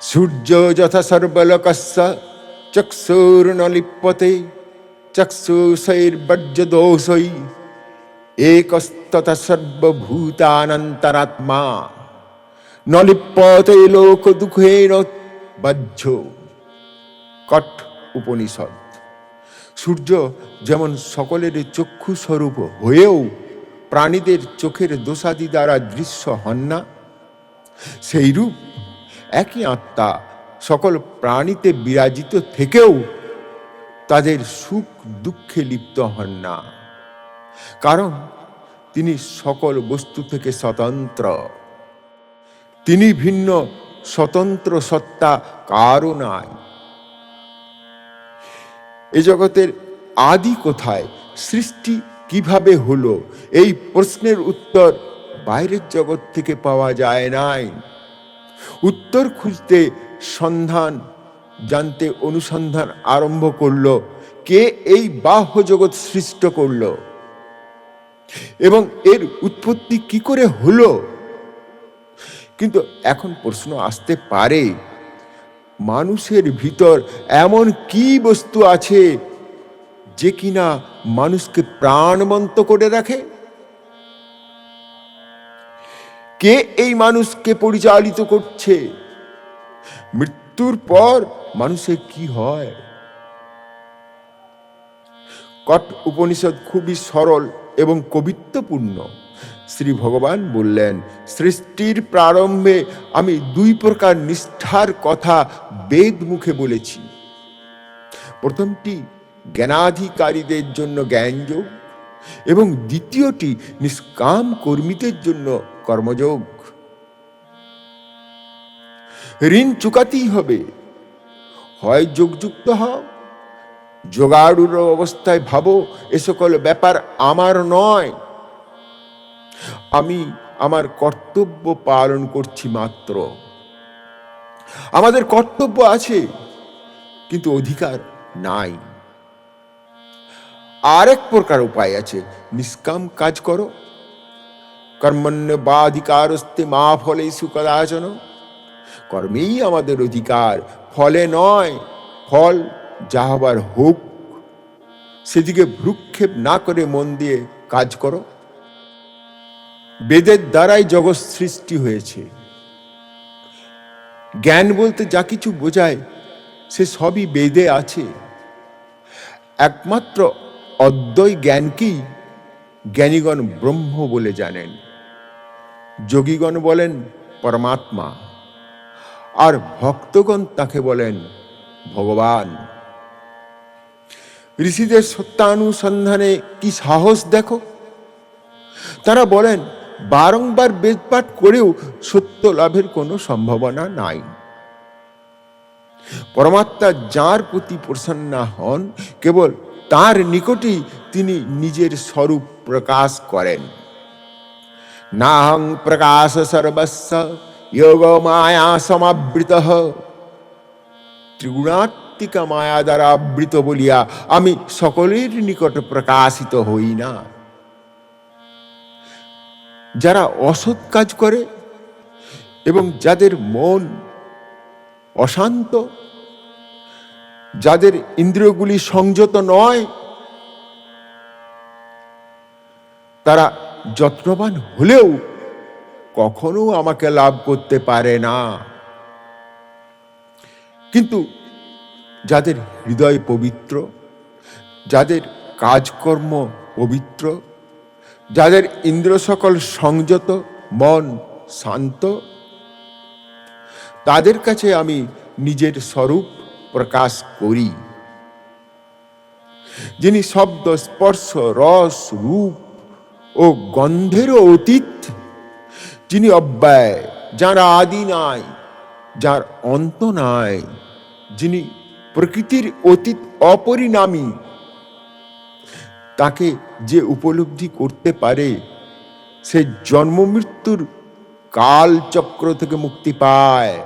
সূর্য যথা সর্বলোকস্য চক্ষুর্ন লিপ্যতে চক্ষুষৈর্বর্জদোষৈ একস্তথা সর্বভূতানন্তরাত্মা। ন লোক দুঃখেন বজ্জ কট উপনিষদ সূর্য যেমন সকলের চক্ষু স্বরূপ হয়েও প্রাণীদের চোখের দোষাদি দ্বারা দৃশ্য হন না, সেইরূপ একই আত্মা সকল প্রাণীতে বিরাজিত থেকেও তাদের সুখ দুঃখে লিপ্ত হন না। কারণ তিনি সকল বস্তু থেকে স্বতন্ত্র। তিনি ভিন্ন স্বতন্ত্র সত্তা কারও নাই। এ জগতের আদি কোথায়? সৃষ্টি কীভাবে হলো? এই প্রশ্নের উত্তর বাইরের জগৎ থেকে পাওয়া যায় নাই। উত্তর খুঁজতে সন্ধান, জানতে অনুসন্ধান আরম্ভ করল, কে এই বাহ্য জগৎ সৃষ্ট করল? এবং এর উৎপত্তি কি করে হলো? কিন্তু এখন প্রশ্ন আসতে পারে, মানুষের ভিতর এমন কি বস্তু আছে, যে কিনা মানুষকে প্রাণবন্ত করে রাখে? কে এই মানুষকে পরিচালিত করছে? মৃত্যুর পর মানুষের কি হয়? কট উপনিষদ খুবই সরল এবং কবিত্বপূর্ণ। শ্রী ভগবান বললেন, সৃষ্টির প্রারম্ভে আমি দুই প্রকার নিষ্ঠার কথা বেদ মুখে বলেছি। প্রথমটি জ্ঞানাধিকারীদের জন্য জ্ঞানযোগ এবং দ্বিতীয়টি নিষ্কাম কর্মীদের জন্য কর্মযোগ। ঋণ চুকাতেই হবে। হয় যোগযুক্ত হও। যোগাড়ুর অবস্থায় ভাবো, এ সকল ব্যাপার আমার নয়। আমি আমার কর্তব্য পালন করছি মাত্র। আমাদের কর্তব্য আছে, কিন্তু অধিকার নাই। আরেক প্রকার উপায় আছে। নিষ্কাম কাজ করো। কর্মণ্য বা অধিকারস্তে মা ফলে সুকদাচন কর্মেই আমাদের অধিকার, ফলে নয়, ফল যা হবার হোক। সেদিকে ভ্রুক্ষেপ না করে মন দিয়ে কাজ করো। বেদের দ্বারাই জগৎ সৃষ্টি হয়েছে। জ্ঞান বলতে যা কিছু বোঝায়, সে সবই বেদে আছে। একমাত্র অদ্বয় জ্ঞানকেই জ্ঞানীগণ ব্রহ্ম বলে জানেন। যোগীগণ বলেন, পরমাত্মা। আর ভক্তগণ তাকে বলেন, ভগবান। ঋষিদের সত্যানুসন্ধানে কি সাহস দেখো? তারা বলেন, বারংবার বেদপাঠ করেও সত্য লাভের কোনো সম্ভাবনা নাই। পরমাত্মা যার প্রতি প্রসন্ন হন, কেবল তার নিকটেই তিনি নিজের স্বরূপ প্রকাশ করেন। নাহং প্রকাশ সর্বস্ব যোগ মায়া সমাবৃত ত্রিগুণাত্মিকা মায়া দ্বারা আবৃত বলিয়া আমি সকলের নিকট প্রকাশিত হই না যারা অসৎ কাজ করে এবং যাদের মন অশান্ত যাদের ইন্দ্রিয়গুলি সংযত নয় তারা যত্নবান হলেও কখনো আমাকে লাভ করতে পারে না। কিন্তু যাদের হৃদয় পবিত্র, যাদের কাজকর্ম পবিত্র, যাদের ইন্দ্র সকল সংযত, মন শান্ত, তাদের কাছে আমি নিজের স্বরূপ প্রকাশ করি। যিনি শব্দ, স্পর্শ, রস, রূপ ও গন্ধেরও অতীত, যিনি অব্যয়, যার আদি নাই, যার অন্ত নাই, যিনি প্রকৃতির অতীত অপরিণামী, তাকে যে উপলব্ধি করতে পারে, সে জন্ম মৃত্যুর কাল চক্র থেকে মুক্তি পায়।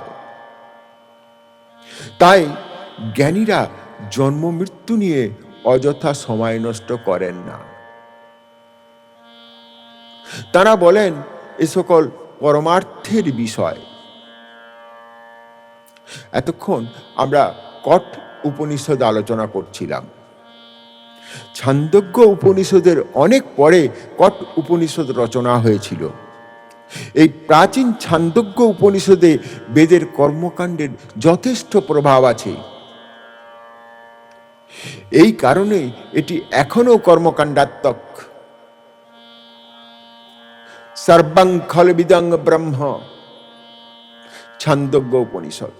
তাই জ্ঞানীরা জন্ম মৃত্যু নিয়ে অযথা সময় নষ্ট করেন না। তারা বলেন, এ সকল পরমার্থের বিষয়। এতক্ষণ আমরা কট উপনিষদ আলোচনা করছিলাম। ছান্দজ্ঞ উপনিষদের অনেক পরে কট উপনিষদ রচনা হয়েছিল। এই প্রাচীন ছান্দজ্ঞ উপনিষদে বেদের কর্মকাণ্ডের যথেষ্ট প্রভাব আছে। এই কারণে এটি এখনও কর্মকাণ্ডাত্মক। সর্বং খলবিদং ব্রহ্ম। ছান্দজ্ঞ উপনিষদ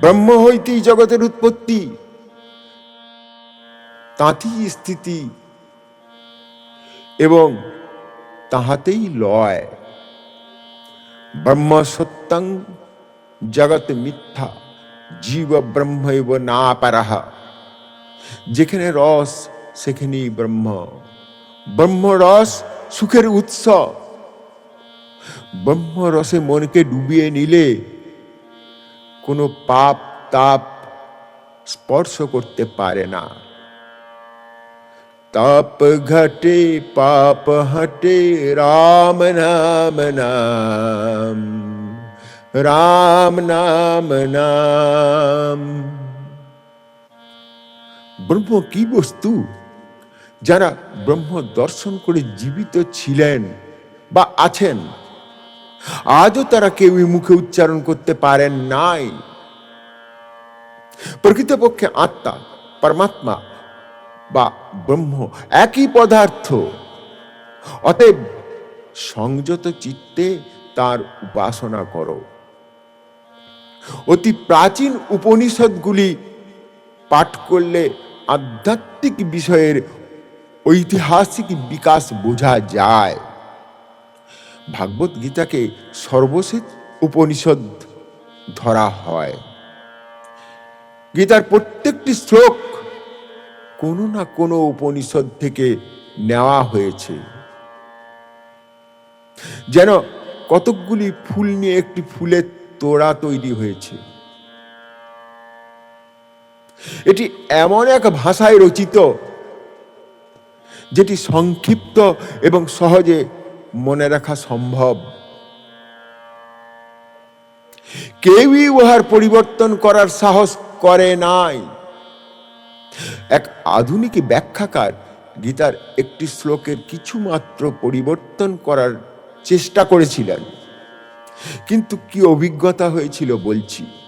ব্রহ্ম হইতেই জগতের উৎপত্তি। তাঁতি স্থিতি। এবং তাহাতেই লয়। ব্রহ্ম সত্যং জগৎ মিথ্যা। জীব ব্রহ্মৈব না পারাহা। যেখানে রস, সেখানেই ব্রহ্ম। ব্রহ্ম রস সুখের উৎস ব্রহ্ম রসে মনকে ডুবিয়ে নিলে কোনো পাপ তাপ স্পর্শ করতে পারে না। তাপ ঘটে, পাপ হটে, রাম নাম নাম, রাম নাম নাম। ব্রহ্ম কি বস্তু? যারা ব্রহ্ম দর্শন করে জীবিত ছিলেন বা আছেন, আজও তারা কেউই মুখে উচ্চারণ করতে পারেন নাই। প্রকৃতপক্ষে আত্মা, পরমাত্মা বা ব্রহ্ম একই পদার্থ, অতএব সংযত চিত্তে তার উপাসনা করো। অতি প্রাচীন উপনিষদগুলি পাঠ করলে আধ্যাত্মিক বিষয়ের ঐতিহাসিক বিকাশ বোঝা যায়। ভাগবত গীতাকে সর্বশেষ উপনিষদ ধরা হয়। গীতার প্রত্যেকটি শ্লোক কোনো না কোনো উপনিষদ থেকে নেওয়া হয়েছে। যেন কতকগুলি ফুল নিয়ে একটি ফুলের তোড়া তৈরি হয়েছে। এটি এমন এক ভাষায় রচিত যেটি সংক্ষিপ্ত এবং সহজে মনে রাখা সম্ভব। কেউই উহার পরিবর্তন করার সাহস করে নাই। এক আধুনিক ব্যাখ্যাকার গীতার একটি শ্লোকের কিছুমাত্র পরিবর্তন করার চেষ্টা করেছিলেন। কিন্তু কি অভিজ্ঞতা হয়েছিল বলছি।